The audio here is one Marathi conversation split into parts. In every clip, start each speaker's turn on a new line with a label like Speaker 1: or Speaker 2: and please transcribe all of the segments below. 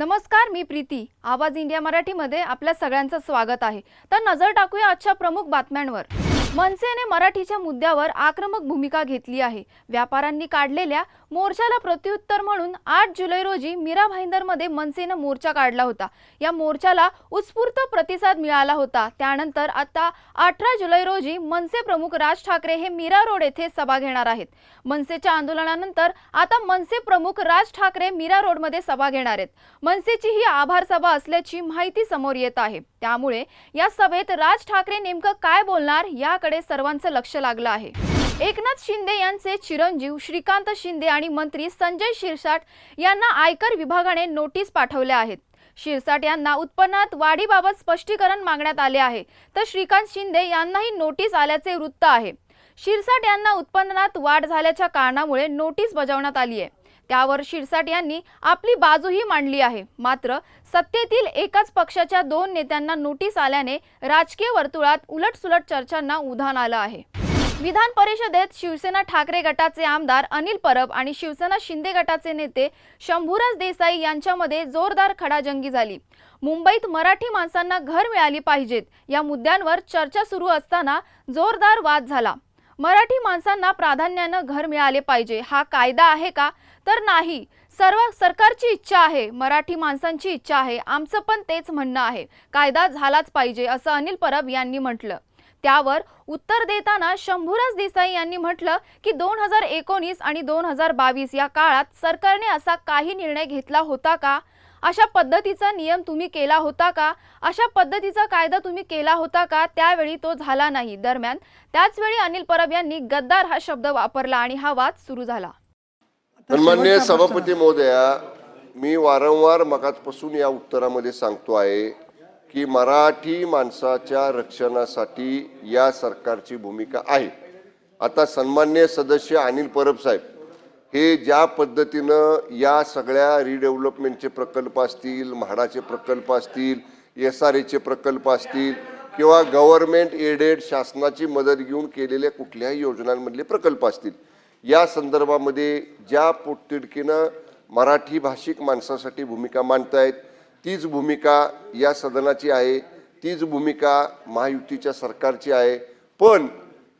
Speaker 1: नमस्कार मी प्रीती. आवाज इंडिया मराठीमध्ये आपल्या सगळ्यांचं स्वागत आहे. तर नजर टाकूया आजच्या प्रमुख बातम्यांवर. मनसेने मराठीच्या मुद्द्यावर आक्रमक भूमिका घेतली आहे. व्यापाऱ्यांनी काढलेल्या मोर्चाला प्रत्युत्तर म्हणून आठ जुलै रोजी मीरा भाईंदरमध्ये मनसेनं मोर्चा काढला होता. या मोर्चाला उत्स्फूर्त प्रतिसाद मिळाला होता. त्यानंतर आता अठरा जुलै रोजी मनसे प्रमुख राज ठाकरे हे मीरा रोड येथे सभा घेणार आहेत. मनसेच्या आंदोलनानंतर आता मनसे प्रमुख राज ठाकरे मीरा रोडमध्ये सभा घेणार आहेत. मनसेची ही आभार सभा असल्याची माहिती समोर येत आहे. त्यामुळे या सभेत राज ठाकरे नेमकं काय बोलणार या याकडे सर्वांचं लक्ष लागलं आहे. एकनाथ शिंदे यांचे चिरंजीव श्रीकांत शिंदे आणि मंत्री संजय शिरसाट यांना आयकर विभागाने नोटीस पाठवल्या आहेत. शिरसाट यांना उत्पन्नात वाढीबाबत स्पष्टीकरण मागण्यात आले आहे तर श्रीकांत शिंदे यांनाही नोटीस आल्याचे वृत्त आहे. शिरसाट यांना उत्पन्नात वाढ झाल्याच्या कारणामुळे नोटीस बजावण्यात आली आहे. त्यावर शिरसाट यांनी आपली बाजूही मांडली आहे. मात्र सत्तेतील एकाच पक्षाच्या दोन नेत्यांना नोटीस आल्याने राजकीय वर्तुळात उलटसुलट चर्चांना उधाण आलं आहे. विधान परिषदेत शिवसेना ठाकरे गटाचे आमदार अनिल परब आणि शिवसेना शिंदे गटाचे नेते शंभूराज देसाई यांच्यामध्ये जोरदार खडाजंगी झाली. मुंबईत मराठी माणसांना घर मिळाली पाहिजेत या मुद्द्यांवर चर्चा सुरू असताना जोरदार वाद झाला. मराठी माणसांना प्राधान्यानं घर मिळाले पाहिजे हा कायदा आहे का? तर नाही. सर्व सरकारची इच्छा आहे मराठी माणसांची इच्छा आहे आमचं पण तेच म्हणणं आहे. कायदा झालाच पाहिजे असं अनिल परब यांनी म्हटलं. त्यावर उत्तर देताना शंभूराज देसाई यांनी म्हटलं की दोन हजार एकोणीस आणि दोन हजार बावीस या काळात सरकारने असा काही निर्णय घेतला होता का? अशा पद्धतीचा नियम तुम्ही केला होता का? अशा पद्धतीचा कायदा तुम्ही केला होता का? त्यावेळी तो झाला नाही. दरम्यान त्याचवेळी अनिल परब यांनी गद्दार हा शब्द वापरला आणि हा वाद सुरू झाला.
Speaker 2: सन्मान्य सभापती महोदया मी वारंवार मगाचपासून या उत्तरामध्ये सांगतो आहे की मराठी माणसाच्या रक्षणासाठी या सरकारची भूमिका आहे. आता सन्मान्य सदस्य अनिल परब साहेब हे ज्या पद्धतीनं या सगळ्या रिडेव्हलपमेंटचे प्रकल्प असतील म्हाडाचे प्रकल्प असतील एस आर एचे प्रकल्प असतील किंवा गव्हर्नमेंट एडेड शासनाची मदत घेऊन केलेल्या कुठल्याही योजनांमधले प्रकल्प असतील या संदर्भामध्ये ज्या पोटतिडकीनं मराठी भाषिक माणसासाठी भूमिका मांडतायत तीच भूमिका या सदनाची आहे तीच भूमिका महायुतीच्या सरकारची आहे. पण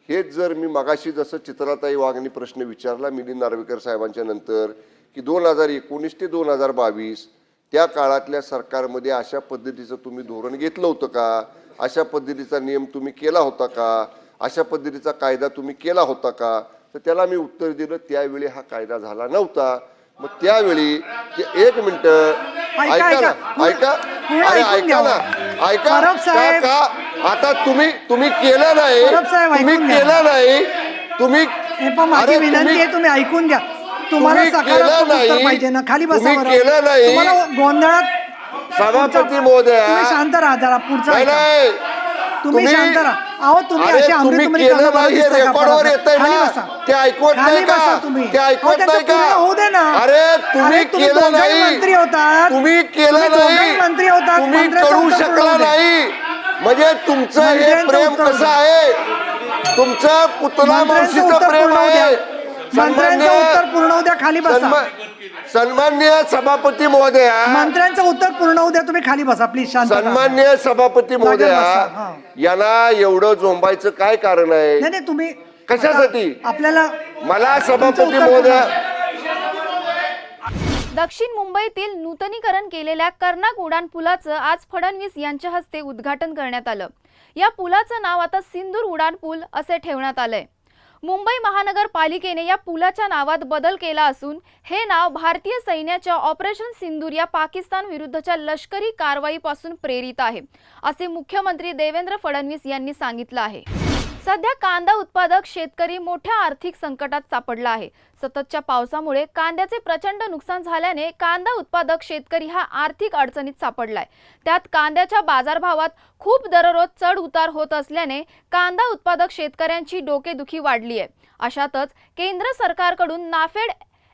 Speaker 2: हेच जर मी मगाशी जसं चित्राताई वागणी प्रश्न विचारला मिलिंद नार्वेकर साहेबांच्या नंतर की दोन हजार एकोणीस ते दोन हजार बावीस त्या काळातल्या सरकारमध्ये अशा पद्धतीचं तुम्ही धोरण घेतलं होतं का? अशा पद्धतीचा नियम तुम्ही केला होता का? अशा पद्धतीचा कायदा तुम्ही केला होता का? तर त्याला मी उत्तर दिलं त्यावेळी हा कायदा झाला नव्हता मग त्यावेळी एक मिनिट ऐका
Speaker 3: ऐका.
Speaker 2: ना ऐका अरे ऐका. ना ऐका का आता तुम्ही तुम्ही केलं नाही तुम्ही. केलं नाही तुम्ही
Speaker 3: माझी विनंती
Speaker 2: तुम्ही-
Speaker 3: आहे तुम्ही ऐकून घ्या तुम्हाला सकारात्मक उत्तर. पाहिजे ना खाली बसा.
Speaker 2: केलं नाही.
Speaker 3: गोंधळात
Speaker 2: सभापती महोदया.
Speaker 3: शांत राहा जरा पुढचा तुम्ही शांत राहा अहो तुम्ही
Speaker 2: अरे,
Speaker 3: अशी
Speaker 2: तुम्ही
Speaker 3: अमृतमणी
Speaker 2: केलं नाही हे
Speaker 3: बरं दिसतंय का
Speaker 2: रेकॉर्डवर
Speaker 3: परत?
Speaker 2: येतंय
Speaker 3: खाली
Speaker 2: ना.
Speaker 3: बसा.
Speaker 2: ते ऐकवत
Speaker 3: खाली
Speaker 2: नाही का?
Speaker 3: तुम्ही
Speaker 2: ते
Speaker 3: अहो,
Speaker 2: ऐकवत
Speaker 3: त्याचं
Speaker 2: नाही का?
Speaker 3: पूर्ण होऊ दे ना
Speaker 2: अरे, तुम्ही
Speaker 3: तुम्ही
Speaker 2: केलं
Speaker 3: दोघंही
Speaker 2: नाही.
Speaker 3: मंत्री होतात
Speaker 2: तुम्ही केलं
Speaker 3: तुम्ही दोघंही
Speaker 2: नाही
Speaker 3: मंत्री होतात
Speaker 2: तुम्ही
Speaker 3: मंत्र्याचं
Speaker 2: करू
Speaker 3: उत्तर
Speaker 2: शकला
Speaker 3: दे.
Speaker 2: नाही म्हणजे तुमचं हे
Speaker 3: मंत्र्यांचं
Speaker 2: प्रेम
Speaker 3: उत्तर
Speaker 2: कसं. आहे तुमचं पुतला
Speaker 3: मंत्र्यांचं
Speaker 2: मावशीचं
Speaker 3: उत्तर
Speaker 2: प्रेम
Speaker 3: पूर्ण होऊ
Speaker 2: आहे.
Speaker 3: मंत्र्यांचं उत्तर पूर्ण होऊ द्या खाली बसा
Speaker 2: सन्मा- सन्मान्य सभापती महोदया
Speaker 3: मंत्र्यांचं उत्तर पूर्ण होऊ द्या तुम्ही खाली बसा प्लीज शांत राहा.
Speaker 2: सन्मान्य सभापती
Speaker 3: बसा,
Speaker 2: महोदया
Speaker 3: हा.
Speaker 2: यांना एवढं झोंबायचं काय कारण आहे?
Speaker 3: नाही नाही तुम्ही
Speaker 2: कशासाठी?
Speaker 3: आपल्याला
Speaker 2: मला सभापती महोदया
Speaker 1: दक्षिण मुंबईतील नूतनीकरण केलेल्या कर्नाक उडान पुलाचं आज फडणवीस यांच्या हस्ते उद्घाटन करण्यात आलं. या पुलाचं नाव आता सिंदूर उडान पूल असे ठेवण्यात आलंय. मुंबई महानगरपालिकेने या पुलाच्या नावात बदल केला असून हे नाव भारतीय सैन्याच्या ऑपरेशन सिंदूर या पाकिस्तान विरुद्धच्या लष्करी कारवाईपासून प्रेरित आहे असे मुख्यमंत्री देवेंद्र फडणवीस यांनी सांगितलं आहे. सध्या कांदा उत्पादक शेतकरी मोठ्या आर्थिक संकटात सापडला आहे. सततच्या पावसामुळे कांद्याचे प्रचंड नुकसान झाल्याने कांदा उत्पादक शेतकरी हा आर्थिक अडचणीत सापडलाय. त्यात कांद्याच्या बाजारभावात खूप दररोज चढ उतार होत असल्याने कांदा उत्पादक शेतकऱ्यांची डोकेदुखी वाढली आहे अशातच केंद्र सरकारकडून NAFED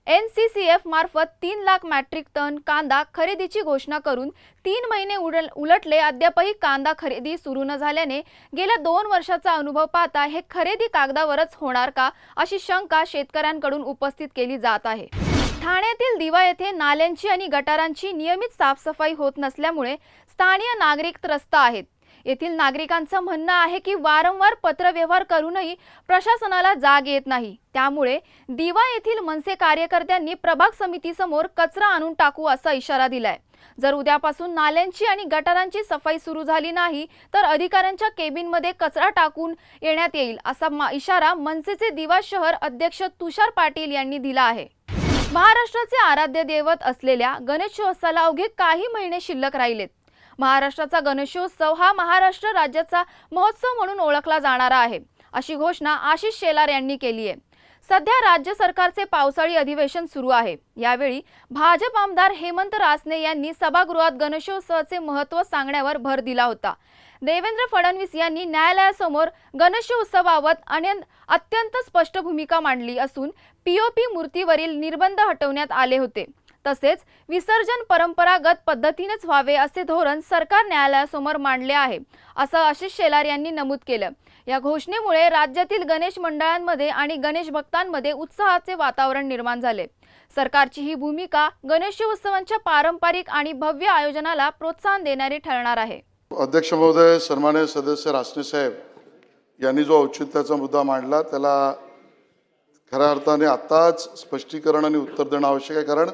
Speaker 1: N C C F मार्फत तीन लाख मॅट्रिक टन कांदा खरेदीची घोषणा करून तीन महिने उडल उलटले. अद्यापही कांदा खरेदी सुरू न झाल्याने गेल्या दोन वर्षाचा अनुभव पाहता हे खरेदी कागदावरच होणार का अशी शंका शेतकऱ्यांकडून उपस्थित केली जात आहे. ठाण्यातील दिवा येथे नाल्यांची आणि गटारांची नियमित साफसफाई होत नसल्यामुळे स्थानीय नागरिक त्रस्त आहेत. येथील नागरिकांचं म्हणणं आहे की वारंवार पत्रव्यवहार करूनही प्रशासनाला जाग येत नाही. त्यामुळे दिवा येथील मनसे कार्यकर्त्यांनी प्रभाग समितीसमोर कचरा आणून टाकू असा इशारा दिलाय. जर उद्यापासून नाल्यांची आणि गटारांची सफाई सुरू झाली नाही तर अधिकाऱ्यांच्या केबिनमध्ये कचरा टाकून येण्यात येईल असा मा- इशारा मनसेचे दिवा शहर अध्यक्ष तुषार पाटील यांनी दिला आहे. महाराष्ट्राचे आराध्य दैवत असलेल्या गणेशोत्सवाला अवघे काही महिने शिल्लक राहिलेत. महाराष्ट्राचा गणेशोत्सव हा महाराष्ट्र राज्याचा महोत्सव म्हणून ओळखला जाणारा आहे. अशी घोषणा आशिष शेलार यांनी केली आहे. सध्या राज्य सरकारचे पावसाळी अधिवेशन सुरू आहे. यावेळी भाजप आमदार हेमंत रासने यांनी सभागृहात गणेशोत्सवाचे महत्त्व सांगण्यावर भर दिला होता. देवेंद्र फडणवीस यांनी न्यायालयासमोर गणेशोत्सवाबाबत अत्यंत स्पष्ट भूमिका मांडली असून पीओपी मूर्तीवरील निर्बंध हटवण्यात आले होते. तसेच विसर्जन परंपरागत पद्धतीनेच व्हावे असे धोरण सरकार न्यायालयासमोर मांडले आहे असं आशिष शेलार यांनी नमूद केलं. या घोषणेमुळे राज्यातील गणेश मंडळांमध्ये आणि गणेश भक्तांमध्ये उत्साहाचे वातावरण निर्माण झाले. सरकारची ही भूमिका गणेशोत्सवांच्या पारंपरिक आणि भव्य आयोजनाला प्रोत्साहन देणारी ठरणार आहे.
Speaker 4: अध्यक्ष महोदय सन्मान्य सदस्य रासने साहेब यांनी जो औचित्याचा मुद्दा मांडला त्याला खऱ्या अर्थाने आत्ताच स्पष्टीकरण आणि उत्तर देणं आवश्यक आहे. कारण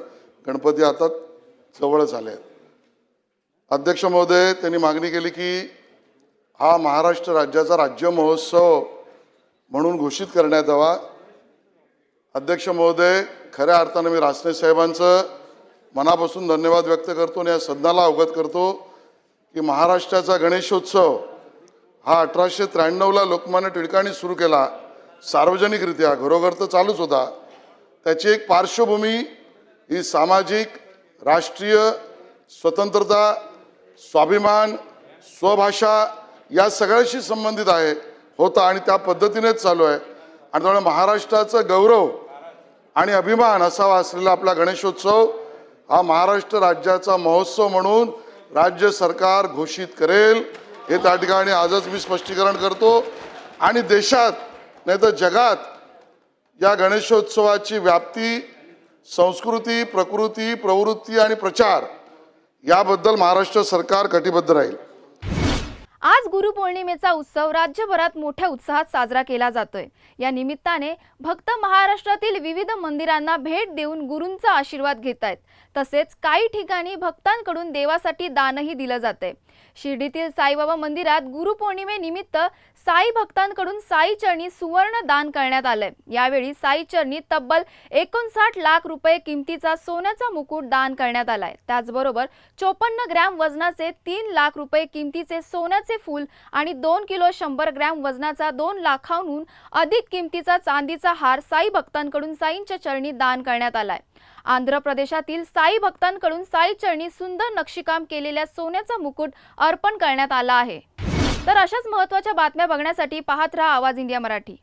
Speaker 4: गणपती आता जवळच आले आहेत. अध्यक्ष महोदय त्यांनी मागणी केली की हा महाराष्ट्र राज्याचा राज्य महोत्सव म्हणून घोषित करण्यात यावा. अध्यक्ष महोदय खऱ्या अर्थानं मी रासने साहेबांचं मनापासून धन्यवाद व्यक्त करतो आणि या सदनाला अवगत करतो की महाराष्ट्राचा गणेशोत्सव हा अठराशे त्र्याण्णवला लोकमान्य टिळकांनी सुरू केला. सार्वजनिकरित्या घरोघर तर चालूच होता. त्याची एक पार्श्वभूमी ही सामाजिक राष्ट्रीय स्वतंत्रता स्वाभिमान स्वभाषा या सगळ्याशी संबंधित आहे होता आणि त्या पद्धतीनेच चालू आहे. आणि त्यामुळे महाराष्ट्राचं गौरव आणि अभिमान असावा असलेला आपला गणेशोत्सव हा महाराष्ट्र राज्याचा महोत्सव म्हणून राज्य सरकार घोषित करेल हे त्या ठिकाणी आजच मी स्पष्टीकरण करतो. आणि देशात नाही तर जगात या गणेशोत्सवाची व्याप्ती संस्कृती प्रकृती प्रवृत्ती आणि प्रचार याबद्दल महाराष्ट्र सरकार कटिबद्ध राहील.
Speaker 1: आज गुरुपौर्णिमेचा उत्सव राज्यभरात मोठ्या उत्साहात साजरा केला जातोय. या निमित्ताने भक्त महाराष्ट्रातील विविध मंदिरांना भेट देऊन गुरूंचा आशीर्वाद घेत आहेत तसेच काही ठिकाणी भक्तांकडून देवासाठी दानही दिलं जाते. शिर्डीतील साईबाबा मंदिरात गुरुपौर्णिमेनिमित्त साई भक्तांकडून साई चरणी सुवर्ण दान करण्यात आलंय. यावेळी साई चरणी तब्बल एकोणसाठ लाख रुपये किमतीचा सोन्याचा मुकुट दान करण्यात आलाय. त्याचबरोबर चोपन्न ग्रॅम वजनाचे तीन लाख रुपये किमतीचे सोन्याचे फूल आणि दोन किलो शंभर ग्रॅम वजनाचा दोन लाखांहून अधिक किमतीचा चांदीचा हार साई भक्तांकडून साईंच्या चरणी दान करण्यात आलाय. आंध्र प्रदेशातील साई भक्तांकडून साई चरणी सुंदर नक्षीकाम केलेल्या सोन्याचा मुकुट अर्पण करण्यात आला आहे. तर अशाच महत्त्वाच्या बातम्या बघण्यासाठी पाहत राहा आवाज इंडिया मराठी.